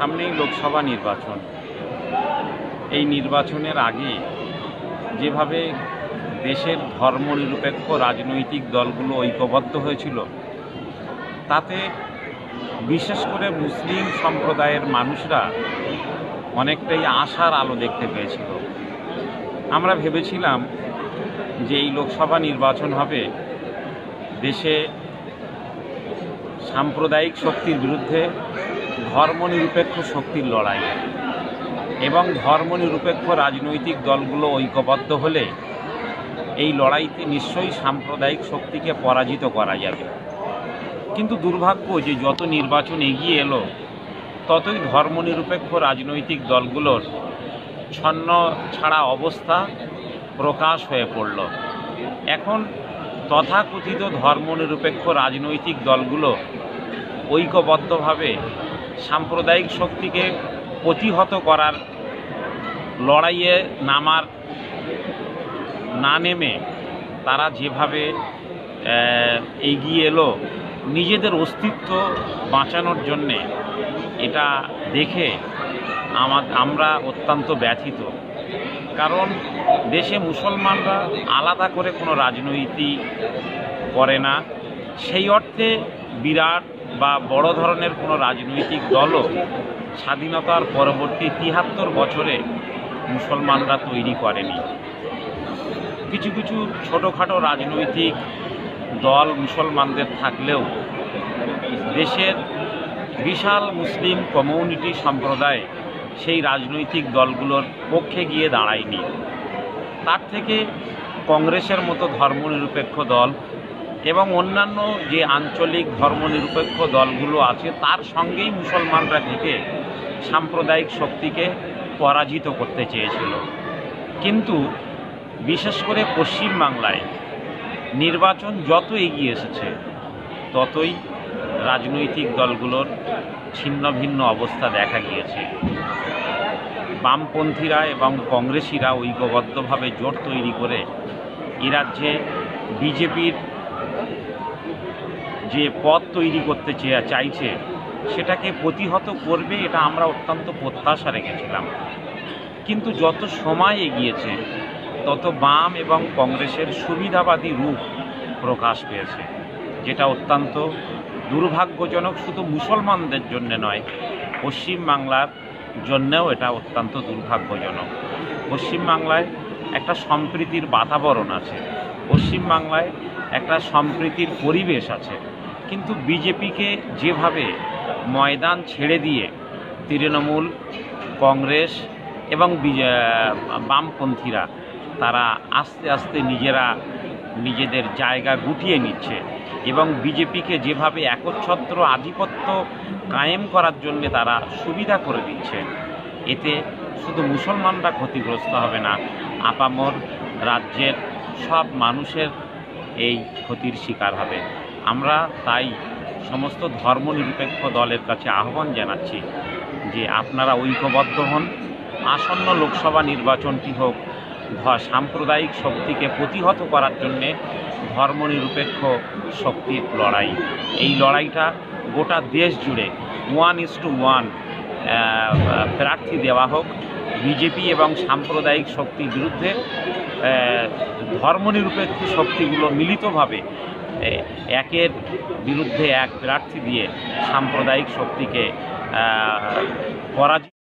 সামনেই লোকসভা নির্বাচন। এই নির্বাচনের আগে যেভাবে দেশের ধর্মনিরপেক্ষ রাজনৈতিক দলগুলো ঐক্যবদ্ধ হয়েছিল, তাতে বিশেষ করে মুসলিম সম্প্রদায়ের মানুষরা অনেকটাই আশার আলো দেখতে পেয়েছিল। আমরা ভেবেছিলাম যে এই লোকসভা নির্বাচন হবে দেশে সাম্প্রদায়িক শক্তির বিরুদ্ধে ধর্মনিরপেক্ষ শক্তির লড়াই। এবং ধর্মনিরপেক্ষ রাজনৈতিক দলগুলো ঐক্যবদ্ধ হলে এই লড়াইতে নিশ্চয়ই সাম্প্রদায়িক শক্তিকে পরাজিত করা যাবে। কিন্তু দুর্ভাগ্য যে যত নির্বাচন এগিয়ে এলো, ততই ধর্মনিরপেক্ষ রাজনৈতিক দলগুলোর ছন্ন ছাড়া অবস্থা প্রকাশ হয়ে পড়ল। এখন তথাকথিত ধর্মনিরপেক্ষ রাজনৈতিক দলগুলো ঐক্যবদ্ধভাবে সাম্প্রদায়িক শক্তিকে প্রতিহত করার লড়াইয়ে নামার না নেমে তারা যেভাবে এগিয়ে এলো, নিজেদের অস্তিত্ব বাঁচানোর জন্যে এটা দেখে আমার, আমরা অত্যন্ত ব্যথিত। কারণ দেশে মুসলমানরা আলাদা করে কোনো রাজনৈতিক করে না। সেই অর্থে বিরাট বা বড় ধরনের কোনো রাজনৈতিক দলও স্বাধীনতার পরবর্তী তিয়াত্তর বছরে মুসলমানরা তৈরি করেনি। কিছু কিছু ছোটোখাটো রাজনৈতিক দল মুসলমানদের থাকলেও দেশের বিশাল মুসলিম কমিউনিটি সম্প্রদায় সেই রাজনৈতিক দলগুলোর পক্ষে গিয়ে দাঁড়ায়নি। তার থেকে কংগ্রেসের মতো ধর্মনিরপেক্ষ দল এবং অন্যান্য যে আঞ্চলিক ধর্মনিরপেক্ষ দলগুলো আছে, তার সঙ্গেই মুসলমানরা থেকে সাম্প্রদায়িক শক্তিকে পরাজিত করতে চেয়েছিল। কিন্তু বিশেষ করে পশ্চিম বাংলায় নির্বাচন যত এগিয়ে এসেছে, ততই রাজনৈতিক দলগুলোর ছিন্ন ভিন্ন অবস্থা দেখা গিয়েছে। বামপন্থীরা এবং কংগ্রেসিরা ঐক্যবদ্ধভাবে জোট তৈরি করে এ রাজ্যে বিজেপির যে পথ তৈরি করতে চাইছে, সেটাকে প্রতিহত করবে, এটা আমরা অত্যন্ত প্রত্যাশা রেখেছিলাম। কিন্তু যত সময় এগিয়েছে, তত বাম এবং কংগ্রেসের সুবিধাবাদী রূপ প্রকাশ পেয়েছে, যেটা অত্যন্ত দুর্ভাগ্যজনক, শুধু মুসলমানদের জন্য নয়, পশ্চিমবাংলার জন্যেও এটা অত্যন্ত দুর্ভাগ্যজনক। পশ্চিমবাংলায় একটা সম্প্রীতির বাতাবরণ আছে, পশ্চিমবাংলায় একটা সম্প্রীতির পরিবেশ আছে কিন্তু বিজেপিকে যেভাবে ময়দান ছেড়ে দিয়ে তৃণমূল, কংগ্রেস এবং বামপন্থীরা তারা আস্তে আস্তে নিজেরা নিজেদের জায়গা গুটিয়ে নিচ্ছে এবং বিজেপিকে যেভাবে একচ্ছত্র আধিপত্য কায়েম করার জন্য তারা সুবিধা করে দিচ্ছে, এতে শুধু মুসলমানরা ক্ষতিগ্রস্ত হবে না, আপামর রাজ্যের সব মানুষের এই ক্ষতির শিকার হবে। আমরা তাই সমস্ত ধর্মনিরপেক্ষ দলের কাছে আহ্বান জানাচ্ছি যে আপনারা ঐক্যবদ্ধ হন, আসন্ন লোকসভা নির্বাচনটি হোক সাম্প্রদায়িক শক্তিকে প্রতিহত করার জন্যে ধর্মনিরপেক্ষ শক্তির লড়াই। এই লড়াইটা গোটা দেশ জুড়ে ওয়ান ইস টু ওয়ান প্রার্থী দেওয়া হোক বিজেপি এবং সাম্প্রদায়িক শক্তির বিরুদ্ধে ধর্মনিরপেক্ষ শক্তিগুলো মিলিতভাবে একের বিরুদ্ধে এক প্রার্থী দিয়ে সাম্প্রদায়িক শক্তিকে পরাজিত